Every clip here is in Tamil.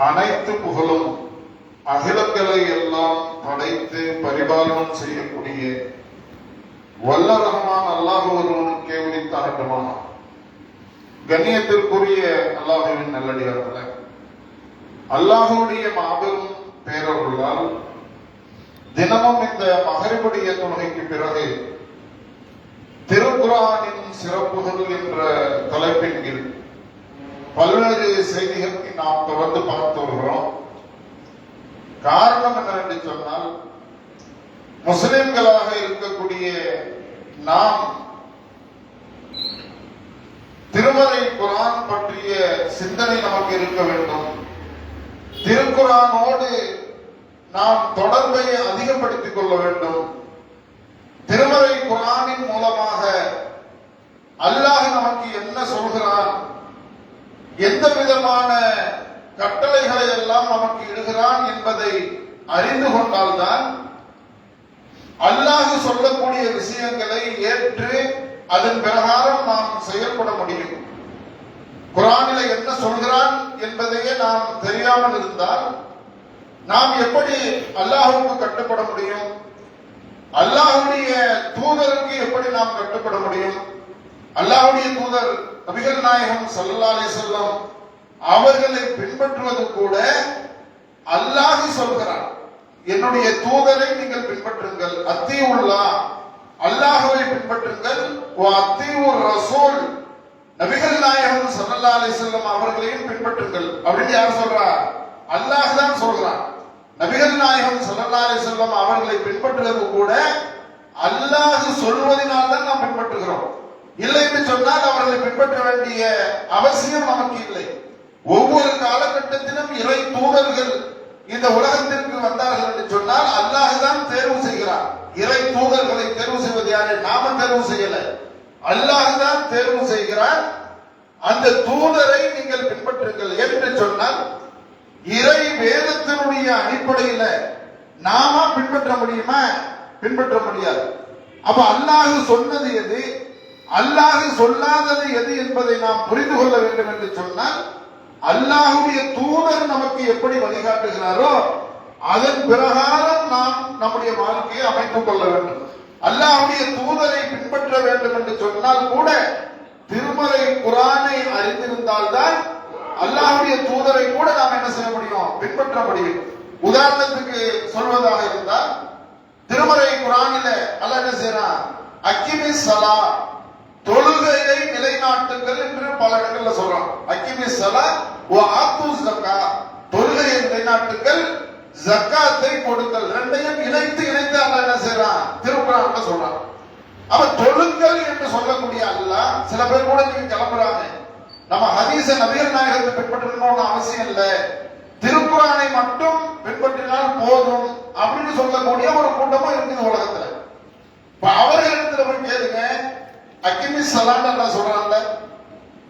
அனைத்து புகழும் அகிலங்களை எல்லாம் படைத்து பரிபாலனம் செய்யக்கூடிய வல்ல ரஹமான் அல்லாஹ் ஒருவனுக்கே உரித்தாகட்டுமா கண்ணியத்திற்குரிய அல்லாஹுவின் நல்லடியார்களே அல்லாஹுடைய மாபெரும் பேரருளால் தினமும் இந்த மகரிபடிய தொழுகைக்கு பிறகு திருக்குரானின் சிறப்புகள் என்ற தலைப்பின் கீழ் பல்வேறு செய்திகளை நாம் தொடர்ந்து பார்த்து வருகிறோம். காரணம் என்னவென்று சொன்னால் முஸ்லிம்களாக இருக்கக்கூடிய நாம் திருமறை குரான் பற்றிய சிந்தனை நமக்கு இருக்க வேண்டும். திருக்குறானோடு நாம் தொடர்பை அதிகப்படுத்திக் கொள்ள வேண்டும். திருமறை குரானின் மூலமாக அல்லாஹ் நமக்கு என்ன சொல்கிறான்? எந்த விதமான கட்டளைகளை எல்லாம் நமக்கு இடுகிறான் என்பதை அறிந்து கொண்டால்தான் அல்லாஹ் சொல்லக்கூடிய விஷயங்களை ஏற்று அதன் பிரகாரம் நாம் செயல்பட முடியும். குரானில என்ன சொல்கிறான் என்பதையே நாம் தெரியாமல் இருந்தால் நாம் எப்படி அல்லாஹுக்கு கட்டுப்பட முடியும்? அல்லாஹுடைய தூதருக்கு எப்படி நாம் கட்டுப்பட முடியும்? அல்லாஹுடைய தூதர் நபிகள் நாயகம் சல்லா அலி வஸல்லம் அவர்களை பின்பற்றுவது கூட அல்லாஹி சொல்கிறான் என்னுடைய தூதரை நீங்கள் பின்பற்றுங்கள். அத்தியுல்லா அல்லாஹுவை பின்பற்றுங்கள். ஓ அத்தியூர் ரசூல் நபிகள் நாயகம் சல்லா அலி செல்லம் அவர்களையும் பின்பற்றுங்கள். அப்படின்னு யார் சொல்றா? அல்லாஹ் தான் சொல்றான். நபிகள் நாயகம் சல்லா அலி செல்லம் அவர்களை பின்பற்றுவது கூட அல்லாஹ் சொல்வதனால் தான் நாம் பின்பற்றுகிறோம். இல்லை என்று சொன்னால் அவர்களை பின்பற்ற வேண்டிய அவசியம் நமக்கு இல்லை. ஒவ்வொரு காலகட்டத்திலும் இறை தூதர்கள் இந்த உலகத்திற்கு வந்தார்கள் என்று சொன்னால் அல்லாஹ் தான் தேர்வு செய்கிறார் இறை தூதர்களை தேர்வு செய்வது யாரு? நாம தேர்வு செய்யல. அல்லாஹ் தான் தேர்வு செய்கிறார் அந்த தூதரை நீங்கள் பின்பற்றுங்கள் என்று சொன்னால் இறை வேதத்தினுடைய அடிப்படையில நாம பின்பற்ற முடியுமா? பின்பற்ற முடியாது. அப்ப அல்லாஹ் சொன்னது எது? அல்லாஹ் சொல்லாதது எது என்பதை நாம் புரிந்து கொள்ள வேண்டும் என்று சொன்னால் அல்லாஹுடைய தூதர் நமக்கு எப்படி வழிகாட்டுகிறாரோ அதன் பிரகாரம் நாம் நம்முடைய வாழ்க்கையை அமைத்துக் கொள்ள வேண்டும். அல்லாஹுடைய தூதரை பின்பற்ற வேண்டும் என்று சொன்னால் கூட திருமலை குரானை அறிந்திருந்தால்தான் அல்லாஹுடைய தூதரை கூட நாம் என்ன செய்ய முடியும்? பின்பற்ற முடியும். உதாரணத்துக்கு சொல்வதாக இருந்தால் திருமறை குரானில அல்ல என்ன செய்யறான் அக்கிமி சலா தொழுகையை நிலைநாட்டுங்கள் என்று பல இடங்கள்ல சொல்றான் அக்கிமி சலா ஓ ஆத்து ஜக்கா தொழுகையை நிலைநாட்டுங்கள் ஜக்காத்தை கொடுங்கள் ரெண்டையும் இணைத்து இணைத்து அல்ல என்ன செய்யறான் திருக்குறான் சொல்றான். அவ தொழுங்கள் என்று சொல்லக்கூடிய அல்ல சில பேர் கூட நீங்க கிளம்புறாங்க. நம்ம ஹதீச நபிகள் நாயகத்தை பின்பற்றணும்னு அவசியம் இல்லை. திருக்குறானை மட்டும் பின்பற்றினால் போதும் அப்படின்னு சொல்லக்கூடிய ஒரு கூட்டமும் இருக்குது உலகத்துல. இப்ப அவர்களிடத்துல போய் கேளுங்க. அக்கிமி சலாண்டா சொல்றாங்க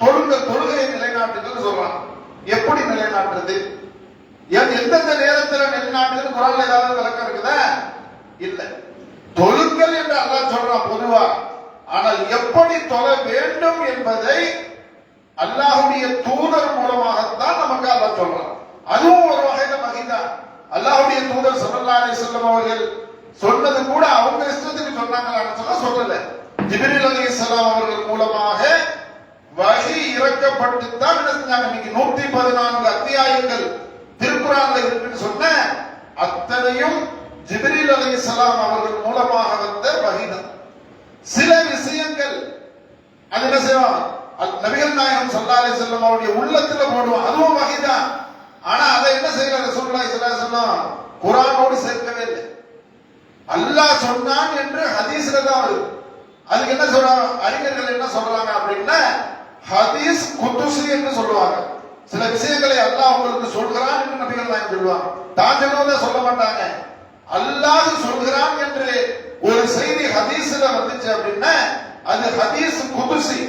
தொழுங்க தொழுகையை நிலைநாட்டுகள் சொல்றான் எப்படி நிலைநாட்டுறது? எந்தெந்த நேரத்துல நிலைநாட்டுன்னு குரான்ல ஏதாவது விளக்கம் இருக்குதா? இல்ல. தொழுங்கள் என்று அல்லாஹ் சொல்றான் பொதுவா. ஆனால் எப்படி தொழ வேண்டும் என்பதை அல்லாஹுடைய தூதர் மூலமாகத்தான் நமக்கு அல்லாஹ் சொல்றான். அதுவும் ஒரு வகையில மகிதான் அல்லாஹுடைய தூதர் ஸல்லல்லாஹு அலி வஸல்லம் அவர்கள் சொன்னது கூட அவங்க இஷ்டத்துக்கு சொன்னாங்களான்னு சொன்னா சொல்லலை. ஜிப்ரீல் அலைஹிஸ்ஸலாம் அவர்கள் மூலமாக வகி இறக்கப்பட்டு தான் என்ன செஞ்சாங்க இன்னைக்கு நூற்றி பதினான்கு அத்தியாயங்கள் திருக்குறான்ல இருக்குன்னு சொன்ன அத்தனையும் ஜிப்ரீல் அலைஹிஸ்ஸலாம் அவர்கள் மூலமாக வந்த வகிதான். சில விஷயங்கள் அது என்ன செய்வோம் நபிகள் நாயகம் ஸல்லல்லாஹு அலைஹி அவருடைய உள்ளத்துல போடுவோம் அதுவும் வகைதான். ஆனா அதை என்ன செய்யல ரசூலுல்லாஹி ஸல்லல்லாஹு அலைஹி குரானோடு சேர்க்கவே இல்லை. அல்லாஹ் சொன்னான் என்று ஹதீஸ்ல தான் வருது. அதுக்கு என்ன சொல்றாங்க? அறிஞர்கள் என்ன சொல்றாங்க அப்படின்னா ஹதீஸ் குத்துசி என்று சொல்லுவாங்க. சில விஷயங்களை அல்லாஹ் உங்களுக்கு சொல்கிறான் என்று நபிகள் நாயகம் சொல்லுவாங்க. தான் சொல்ல மாட்டாங்க. அல்லாஹ் சொல்கிறான் என்று ஒரு செய்தி ஹதீஸ்ல வந்துச்சு அப்படின்னா அது ஹதீஸ் குதுசி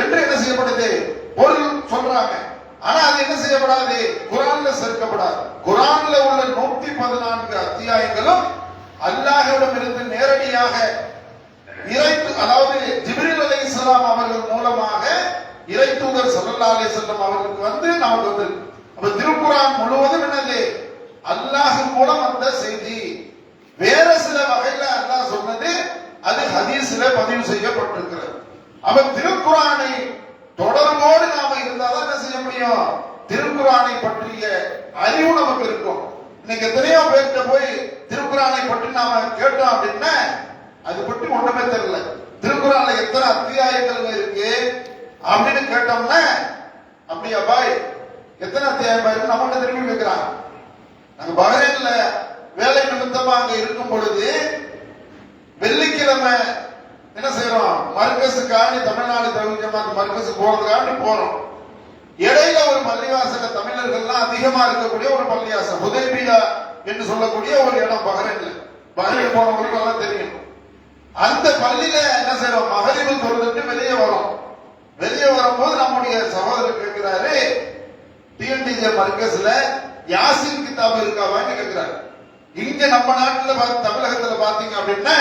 என்று என்ன செய்யப்படுது? பொருள் சொல்றாங்க. ஆனா அது என்ன செய்யப்படாது? குரான்ல சேர்க்கப்படாது. குரான்ல உள்ள நூத்தி பதினான்கு அத்தியாயங்களும் அல்லாஹிடம் இருந்து நேரடியாக இறைத்து அதாவது ஜிபிரில் அலை இஸ்லாம் அவர்கள் மூலமாக இறை தூதர் சல்லா அலி செல்லம் அவர்களுக்கு வந்து நமக்கு வந்து அப்ப திருக்குறான் முழுவதும் என்னது? அல்லாஹ் மூலம் வந்த செய்தி. வேற சில வகையில அல்லாஹ் சொன்னது அது ஹதீஸ்ல பதிவு செய்யப்பட்டிருக்கிறது. அப்ப திருக்குறானை தொடர்போடு நாம இருந்தாதான் என்ன செய்ய முடியும்? திருக்குறானை பற்றிய அறிவு நமக்கு இருக்கும். இன்னைக்கு எத்தனையோ பேர்கிட்ட போய் திருக்குறானை பற்றி நாம கேட்டோம் அப்படின்னா அது பற்றி ஒன்றுமே தெரியல. திருக்குறான்ல எத்தனை அத்தியாயங்கள் இருக்கு? அப்படின்னு கேட்டோம்னா அப்படியா பாய்? எத்தனை அத்தியாயம் இருக்கு நம்ம திரும்பி கேட்கிறான் நாங்க பஹ்ரைன்ல வேலை நிமித்தமா அங்க இருக்கும் பொழுது வெள்ளிக்கிழமை என்ன செய்யறோம் மர்கஸுக்காண்டி தமிழ்நாடு தமிழ் அந்த மர்கஸ் போறதுக்காண்டி போறோம். இடையில ஒரு பள்ளிவாசல தமிழர்கள்லாம் அதிகமா இருக்கக்கூடிய ஒரு பள்ளிவாசம் உதயபியா என்று சொல்லக்கூடிய ஒரு இடம் பஹ்ரைன்ல பஹ்ரைன் போனவங்களுக்கு எல்லாம் தெரியும். அந்த பள்ளியில என்ன செய்யறோம்? மகரிவு தொழுதுட்டு வெளியே வரோம். வெளியே வரும்போது நம்முடைய சகோதரர் கேட்கிறாரு டிஎன்டிஜே மர்க்கஸ்ல யாசின் கிதாப் இருக்காவான்னு கேட்கிறாரு. இங்க நம்ம நாட்டுல தமிழகத்துல பாத்தீங்க அப்படின்னா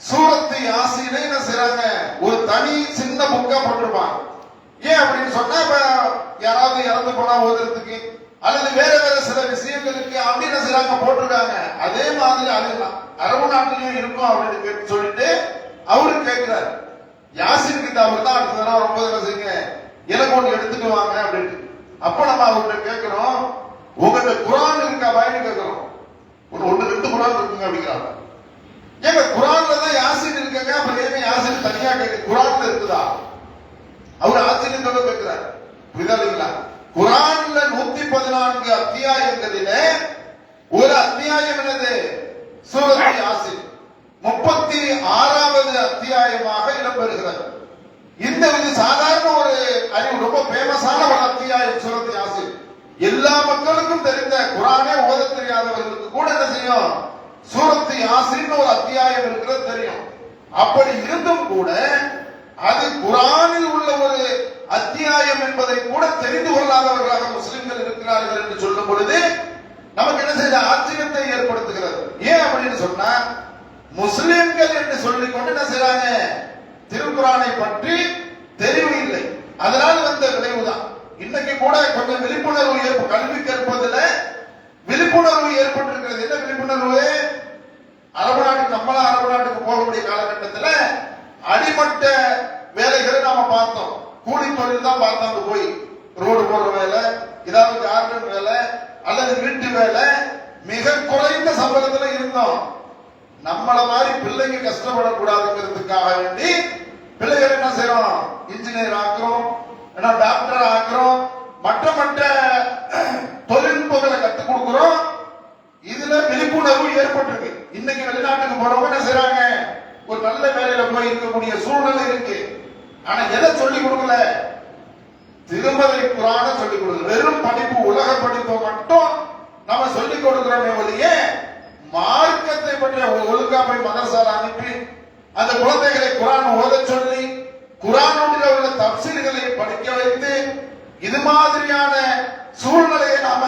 சூரத்து யாசினை என்ன செய்யறாங்க ஒரு தனி சின்ன புக்கா போட்டிருப்பான் ஏன் அப்படின்னு சொன்னா இப்ப யாராவது இறந்து போனா ஓதுறதுக்கு அல்லது வேற வேற சில விஷயங்களுக்கு அப்படி என்ன செய்றாங்க போட்டிருக்காங்க. அதே மாதிரி அதுதான் அரபு நாட்டிலையும் இருக்கும் அப்படின்னு கேட்டு சொல்லிட்டு அவரு கேட்கிறாரு. யாசின் கிதாபு தான் அடுத்த தடவை ரொம்ப என்ன செய்யுங்க. எனக்கு ஒண்ணு எடுத்துட்டு வாங்க அப்படின்ட்டு. அப்போ நம்ம அவர்கிட்ட கேட்கிறோம் உங்கள்கிட்ட குரான் இருக்கா பயன்னு கேட்கிறோம். ஒரு ஒன்று ரெண்டு குரான் இருக்குங்க அப்படிங்கிறாங்க. ஏங்க குரான்ல தான் யாசின் இருக்கங்க? அப்புறம் ஏங்க யாசின் தனியா கேட்க குரான்ல இருக்குதா? அவர் ஆச்சரியத்தோட கேட்கிறார். புரியுதா இல்லைங்களா? குரான் பதினான்கு அத்தியாயங்களிலே ஒரு அத்தியாயம் என்னது? முப்பத்தி ஆறாவது அத்தியாயமாக இடம்பெறுகிறது. இந்த இது சாதாரண ஒரு அறிவு ரொம்ப ஃபேமஸான ஒரு அத்தியாயம் சூரத் ஆசிர் எல்லா மக்களுக்கும் தெரிந்த குரானே ஓத தெரியாதவர்களுக்கு கூட என்ன செய்யும்? சூரத்து ஆசிரின்னு ஒரு அத்தியாயம் இருக்கிறது தெரியும். அப்படி இருந்தும் கூட அது குரானில் உள்ள ஒரு அத்தியாயம் என்பதை கூட தெரிந்து கொள்ளாதவர்களாக முஸ்லிம்கள் இருக்கிறார்கள் என்று சொல்லும் பொழுது நமக்கு என்ன செய்த ஆச்சரியத்தை ஏற்படுத்துகிறது. ஏன் அப்படின்னு சொன்னா முஸ்லிம்கள் என்று சொல்லிக் கொண்டு என்ன செய்றாங்க? திருக்குறானை பற்றி தெரிவு இல்லை. அதனால் வந்த விளைவுதான். இன்னைக்கு கூட கொஞ்சம் விழிப்புணர்வு ஏற்ப கல்வி கற்பதில் விழிப்புணர்வு ஏற்பட்டிருக்கிறது. என்ன விழிப்புணர்வு? அரபு நாட்டுக்கு நம்மளா அரபு நாட்டுக்கு போகக்கூடிய காலகட்டத்தில் அடிமட்ட வேலைகளை நாம பார்த்தோம். கூலி தொழில் தான் பார்த்தோம் போய் ரோடு போடுற வேலை ஏதாவது கார்டன் வேலை அல்லது வீட்டு வேலை மிக குறைந்த சம்பளத்துல இருந்தோம். நம்மள மாதிரி பிள்ளைங்க கஷ்டப்படக்கூடாதுங்கிறதுக்காக வேண்டி பிள்ளைகள் என்ன செய்யறோம்? இன்ஜினியர் ஆக்குறோம் ஏன்னா டாக்டர் ஆக்குறோம். மற்ற மற்ற தொழில்நுட்பங்களை கத்துக் கொடுக்கிறோம் இதுல விழிப்புணர்வு ஏற்பட்டிருக்கு இன்னைக்கு வெளிநாட்டுக்கு போறவங்க என்ன செய்றாங்க ஒரு நல்ல வேலையில போய் இருக்கக்கூடிய சூழ்நிலை இருக்கு ஆனா எதை சொல்லி கொடுக்கல திருமலை குரான சொல்லிக் கொடுக்கல வெறும் படிப்பு உலக படிப்பை மட்டும் நம்ம சொல்லிக் கொடுக்கிறோமே ஒழிய மார்க்கத்தை பற்றிய ஒ- ஒழுங்கா போய் மதரசால அனுப்பி அந்த குழந்தைகளை குரான் ஓத சொல்லி குரானுடைய உள்ள தப்சீல்களை படிக்க வைத்து இது மாதிரியான சூழ்நிலையை நாம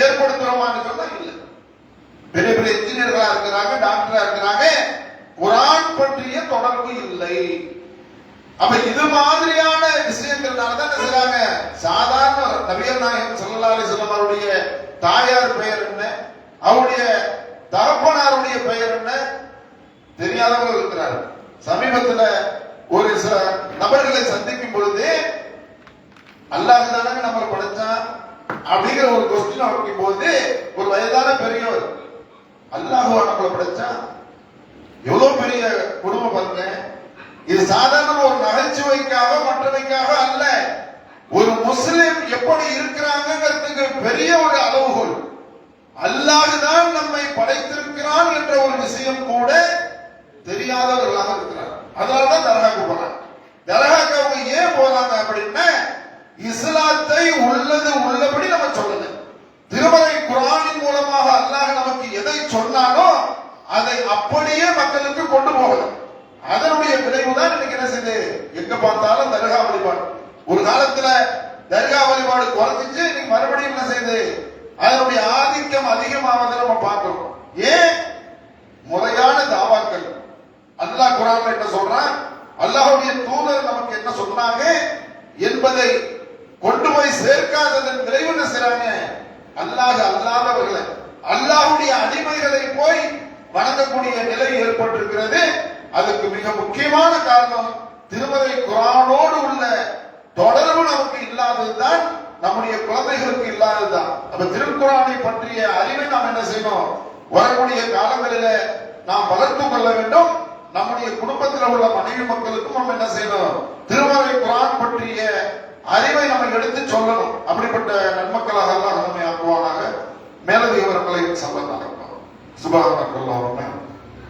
ஏற்படுத்துறோமான்னு சொன்னா இல்லை. பெரிய பெரிய இன்ஜினியர்களா இருக்கிறாங்க டாக்டரா இருக்கிறாங்க குரான் பற்றிய தொடர்பு இல்லை. அப்ப இது மாதிரி விஷயங்கள்னால தான் என்ன செய்றாங்க சாதாரண நபியர் நாயகம் ஸல்லல்லாஹு அலைஹி வஸல்லம் அவருடைய தாயார் பெயர் என்ன அவருடைய தகப்பனாருடைய பெயர் என்ன தெரியாதவர்கள் இருக்கிறார்கள் சமீபத்துல ஒரு சில நபர்களை சந்திக்கும் பொழுது அல்லாஹ் தானங்க நம்மளை படைச்சான் அப்படிங்கிற ஒரு கொஸ்டின் போது ஒரு வயதான பெரியவர் அல்லாஹுவா நம்மளை படைச்சான் எவ்வளவு பெரிய குடும்பம் பாருங்க. இது சாதாரண ஒரு நகைச்சுவைக்காக மற்றவைக்காக அல்ல. ஒரு முஸ்லிம் எப்படி இருக்கிறாங்கிறதுக்கு பெரிய ஒரு அளவுகோல். அல்லாஹுதான் நம்மை படைத்திருக்கிறான் என்ற ஒரு விஷயம் கூட வழிபாடு. ஒரு காலத்துல தர்கா வழிபாடு குறைஞ்சிச்சு இன்னைக்கு மறுபடியும் என்ன செய்யுது? அதனுடைய ஆதிக்கம் அதிகமாவதை நம்ம பார்க்கிறோம் ஏன்? முறையான தாவாக்கள். அல்லாஹ் குரான் என்ன சொல்றான்? அல்லாஹுடைய தூதர் நமக்கு என்ன சொன்னாங்க? என்பதை கொண்டு போய் சேர்க்காததன் விளைவு என்ன செய்றாங்க? அல்லாஹ் அல்லாதவர்களை அல்லாஹுடைய அடிமைகளை போய் வணங்கக்கூடிய நிலை ஏற்பட்டிருக்கிறது. அதுக்கு மிக முக்கியமான காரணம் திருமலை குரானோடு உள்ள தொடர்பு நமக்கு இல்லாததுதான் நம்முடைய குழந்தைகளுக்கு இல்லாததுதான். அப்ப திருக்குறானை பற்றிய அறிவை நாம் என்ன செய்யணும்? வரக்கூடிய காலங்களில நாம் வளர்த்து கொள்ள வேண்டும். நம்முடைய குடும்பத்தில் உள்ள மனைவி மக்களுக்கும் நம்ம என்ன செய்யணும்? திருமலை குரான் பற்றிய அறிவை நம்ம எடுத்து சொல்லணும். அப்படிப்பட்ட நன்மக்களாக எல்லாம் நம்மை ஆக்குவானாக மேலதிகவர்களை சொல்லலாம் சுபானக்